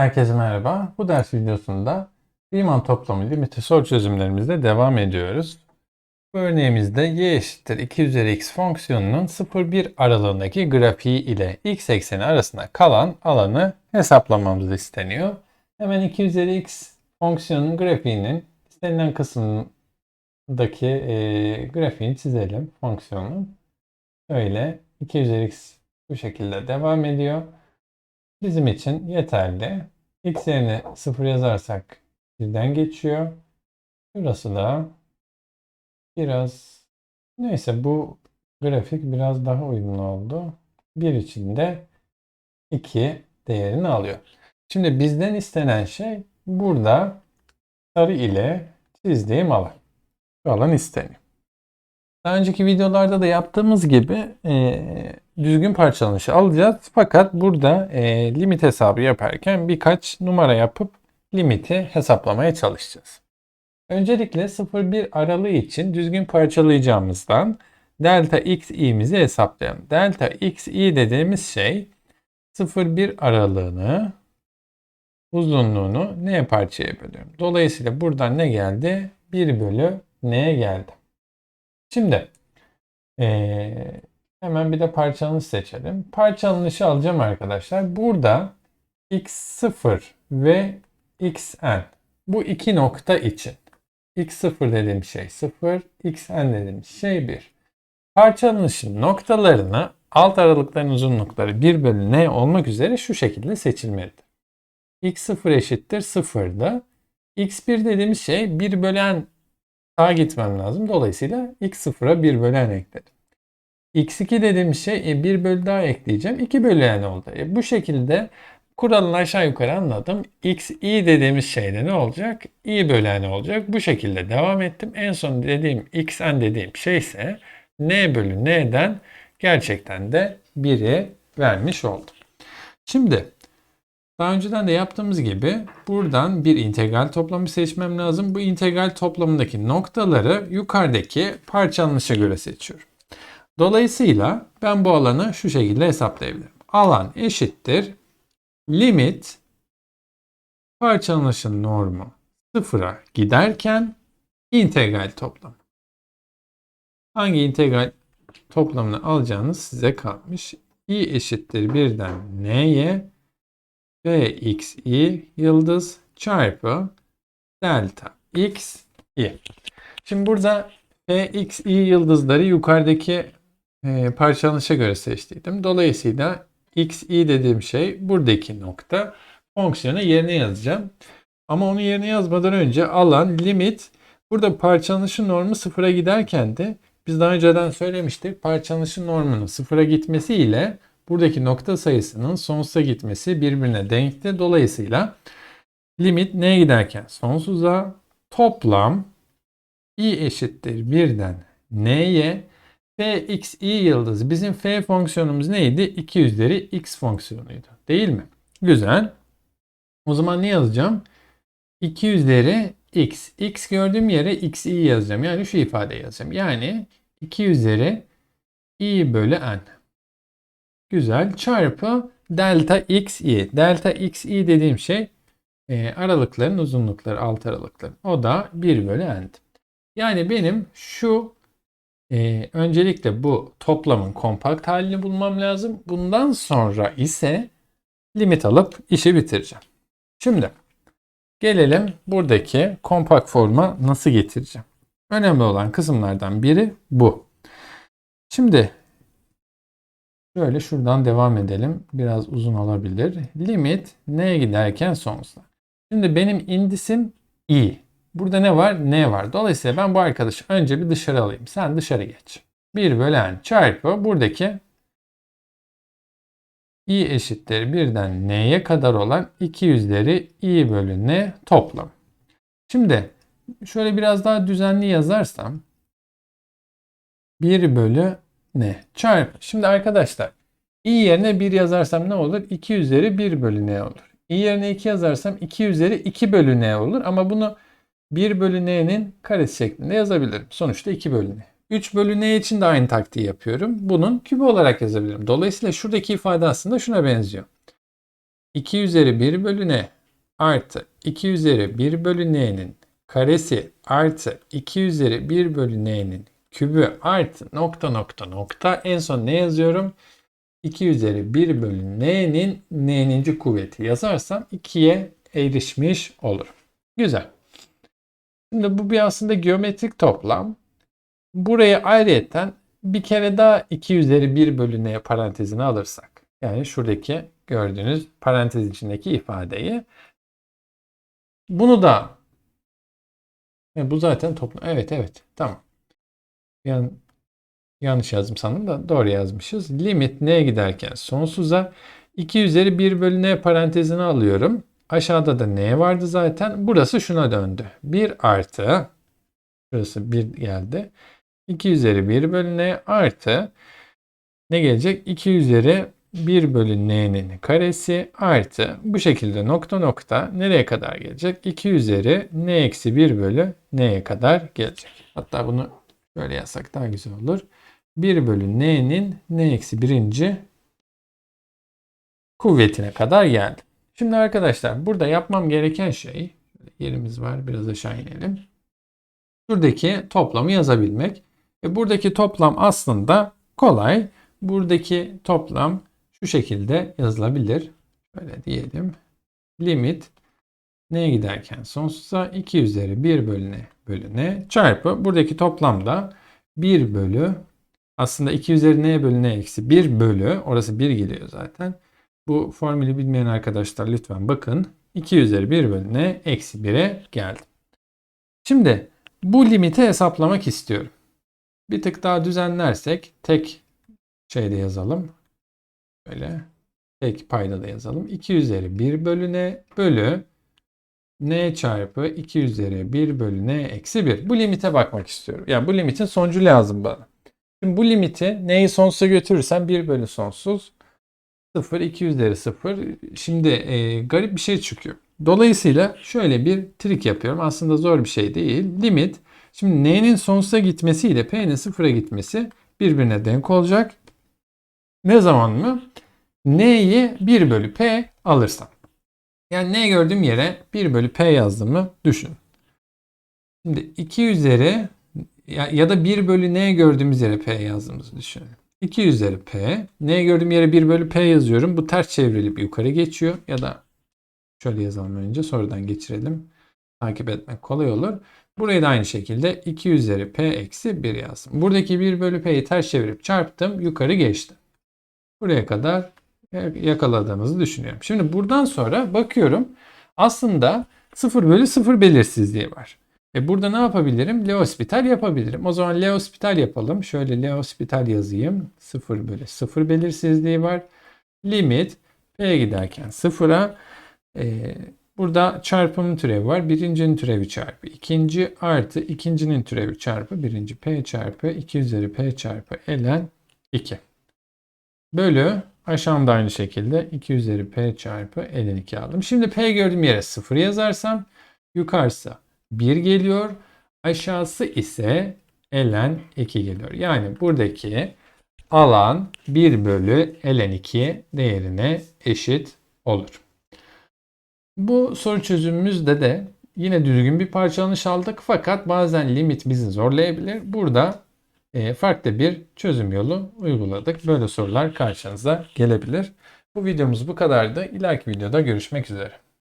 Herkese merhaba. Bu ders videosunda Riemann toplamı limiti soru çözümlerimizle devam ediyoruz. Bu örneğimizde y eşittir 2 üzeri x fonksiyonunun 0-1 aralığındaki grafiği ile x ekseni arasında kalan alanı hesaplamamız isteniyor. Hemen 2 üzeri x fonksiyonun grafiğinin istenilen kısmındaki e, grafiğini çizelim fonksiyonun. Öyle 2 üzeri x bu şekilde devam ediyor. Bizim için yeterli. X yerine 0 yazarsak birden geçiyor. Burası da biraz neyse bu grafik biraz daha uygun oldu. 1 için de 2 değerini alıyor. Şimdi bizden istenen şey burada sarı ile çizdiğim alan. Bu alan isteniyor. Daha önceki videolarda da yaptığımız gibi e, düzgün parçalanışı alacağız. Fakat burada e, limit hesabı yaparken birkaç numara yapıp limiti hesaplamaya çalışacağız. Öncelikle 0-1 aralığı için düzgün parçalayacağımızdan delta x i'mizi hesaplayalım. Delta x i dediğimiz şey 0-1 aralığını uzunluğunu neye parçaya bölüyorum. Dolayısıyla buradan ne geldi? 1 bölü n'ye geldi. Şimdi ee, hemen bir de parçalanış seçelim. Parçalanışı alacağım arkadaşlar. Burada x0 ve xn bu iki nokta için. x0 dediğim şey 0, xn dediğim şey 1. Parçalanışın noktalarını alt aralıkların uzunlukları 1 bölü n olmak üzere şu şekilde seçilmelidir. x0 eşittir 0'da. x1 dediğimiz şey 1 bölen sağa gitmem lazım. Dolayısıyla x0'a 1 bölü n ekledim. x2 dediğim şey 1 e, bölü daha ekleyeceğim. 2 bölü oldu. E, bu şekilde kuralını aşağı yukarı anladım. x i dediğimiz şeyde ne olacak? i bölü olacak. Bu şekilde devam ettim. En son dediğim x n dediğim şey ise n bölü n'den gerçekten de 1'i vermiş oldum. Şimdi daha önceden de yaptığımız gibi buradan bir integral toplamı seçmem lazım. Bu integral toplamındaki noktaları yukarıdaki parçalanışa göre seçiyorum. Dolayısıyla ben bu alanı şu şekilde hesaplayabilirim. Alan eşittir limit parçalanışın normu sıfıra giderken integral toplamı. Hangi integral toplamını alacağınız size kalmış. i eşittir 1'den n'ye Fxi yıldız çarpı delta x i. Şimdi burada Fxi yıldızları yukarıdaki e, parçalanışa göre seçtiydim. Dolayısıyla xi dediğim şey buradaki nokta. Fonksiyonu yerine yazacağım. Ama onu yerine yazmadan önce alan limit burada parçalanışın normu sıfıra giderken de biz daha önceden söylemiştik parçalanışın normunun sıfıra gitmesi ile buradaki nokta sayısının sonsuza gitmesi birbirine denkti. Dolayısıyla limit neye giderken sonsuza toplam i eşittir 1'den n'ye f x i yıldız bizim f fonksiyonumuz neydi? 2 üzeri x fonksiyonuydu. Değil mi? Güzel. O zaman ne yazacağım? 2 üzeri x. x gördüğüm yere x i yazacağım. Yani şu ifadeyi yazacağım. Yani 2 üzeri i bölü n. Güzel. Çarpı delta xi. Delta xi dediğim şey e, aralıkların uzunlukları, alt aralıkları. O da 1 bölü n. Yani benim şu e, öncelikle bu toplamın kompakt halini bulmam lazım. Bundan sonra ise limit alıp işi bitireceğim. Şimdi gelelim buradaki kompakt forma nasıl getireceğim. Önemli olan kısımlardan biri bu. Şimdi Şöyle şuradan devam edelim. Biraz uzun olabilir. Limit n'ye giderken sonsuza. Şimdi benim indisim i. Burada ne var? n var. Dolayısıyla ben bu arkadaşı önce bir dışarı alayım. Sen dışarı geç. 1 bölü n çarpı buradaki i eşittir 1'den n'ye kadar olan 2 üzeri i bölü n toplam. Şimdi şöyle biraz daha düzenli yazarsam 1 bölü n çarpı. Şimdi arkadaşlar i yerine 1 yazarsam ne olur? 2 üzeri 1 bölü n olur. i yerine 2 yazarsam 2 üzeri 2 bölü n olur. Ama bunu 1 bölü n'nin karesi şeklinde yazabilirim. Sonuçta 2 bölü n. 3 bölü n için de aynı taktiği yapıyorum. Bunun kübü olarak yazabilirim. Dolayısıyla şuradaki ifade aslında şuna benziyor. 2 üzeri 1 bölü n artı 2 üzeri 1 bölü n'nin karesi artı 2 üzeri 1 bölü n'nin kübü artı nokta nokta nokta en son ne yazıyorum? 2 üzeri 1 bölü n'nin n'ninci kuvveti yazarsam 2'ye erişmiş olurum. Güzel. Şimdi bu bir aslında geometrik toplam. Buraya ayrıyeten bir kere daha 2 üzeri 1 bölü n parantezine alırsak. Yani şuradaki gördüğünüz parantez içindeki ifadeyi. Bunu da e, bu zaten toplam. Evet evet tamam. Yani yanlış yazdım sandım da doğru yazmışız. Limit n'ye giderken sonsuza 2 üzeri 1 bölü n parantezine alıyorum. Aşağıda da n vardı zaten. Burası şuna döndü. 1 artı şurası 1 geldi. 2 üzeri 1 bölü n artı ne gelecek? 2 üzeri 1 bölü n'nin karesi artı bu şekilde nokta nokta nereye kadar gelecek? 2 üzeri n eksi 1 bölü n'ye kadar gelecek. Hatta bunu böyle yazsak daha güzel olur. 1 bölü n'nin n eksi 1. kuvvetine kadar geldi. Şimdi arkadaşlar burada yapmam gereken şey yerimiz var biraz aşağı inelim. Buradaki toplamı yazabilmek. Ve buradaki toplam aslında kolay. Buradaki toplam şu şekilde yazılabilir. Şöyle diyelim. Limit n'ye giderken sonsuza 2 üzeri 1 bölü n bölü n çarpı buradaki toplamda 1 bölü aslında 2 üzeri n bölü n eksi 1 bölü orası 1 geliyor zaten. Bu formülü bilmeyen arkadaşlar lütfen bakın. 2 üzeri 1 bölü n eksi 1'e geldim. Şimdi bu limiti hesaplamak istiyorum. Bir tık daha düzenlersek tek şeyde yazalım. Böyle tek payda da yazalım. 2 üzeri 1 bölü n bölü n çarpı 2 üzeri 1 bölü n eksi 1. Bu limite bakmak istiyorum. Yani bu limitin sonucu lazım bana. Şimdi bu limiti n'yi sonsuza götürürsem 1 bölü sonsuz 0, 2 üzeri 0. Şimdi e, garip bir şey çıkıyor. Dolayısıyla şöyle bir trik yapıyorum. Aslında zor bir şey değil. Limit. Şimdi n'nin sonsuza gitmesi ile p'nin sıfıra gitmesi birbirine denk olacak. Ne zaman mı? N'yi 1 bölü P alırsam. Yani N gördüğüm yere 1 bölü P yazdığımı düşün. Şimdi 2 üzeri ya, ya da 1 bölü N gördüğümüz yere P yazdığımızı düşünün. 2 üzeri P. N gördüğüm yere 1 bölü P yazıyorum. Bu ters çevrilip yukarı geçiyor. Ya da şöyle yazalım önce sonradan geçirelim. Takip etmek kolay olur. Burayı da aynı şekilde 2 üzeri P eksi 1 yazdım. Buradaki 1 bölü P'yi ters çevirip çarptım. Yukarı geçti. Buraya kadar yakaladığımızı düşünüyorum. Şimdi buradan sonra bakıyorum. Aslında 0 bölü 0 belirsizliği var. E burada ne yapabilirim? L'hospital yapabilirim. O zaman L'hospital yapalım. Şöyle L'hospital yazayım. 0 bölü 0 belirsizliği var. Limit P giderken 0'a e, burada çarpım türevi var. Birincinin türevi çarpı ikinci artı ikincinin türevi çarpı birinci P çarpı 2 üzeri P çarpı ln 2. Bölü aşağımda aynı şekilde 2 üzeri p çarpı ln 2 aldım. Şimdi p gördüğüm yere 0 yazarsam yukarısı 1 geliyor. Aşağısı ise ln 2 geliyor. Yani buradaki alan 1 bölü ln 2 değerine eşit olur. Bu soru çözümümüzde de yine düzgün bir parçalanış aldık fakat bazen limit bizi zorlayabilir. Burada farklı bir çözüm yolu uyguladık. Böyle sorular karşınıza gelebilir. Bu videomuz bu kadardı. İleriki videoda görüşmek üzere.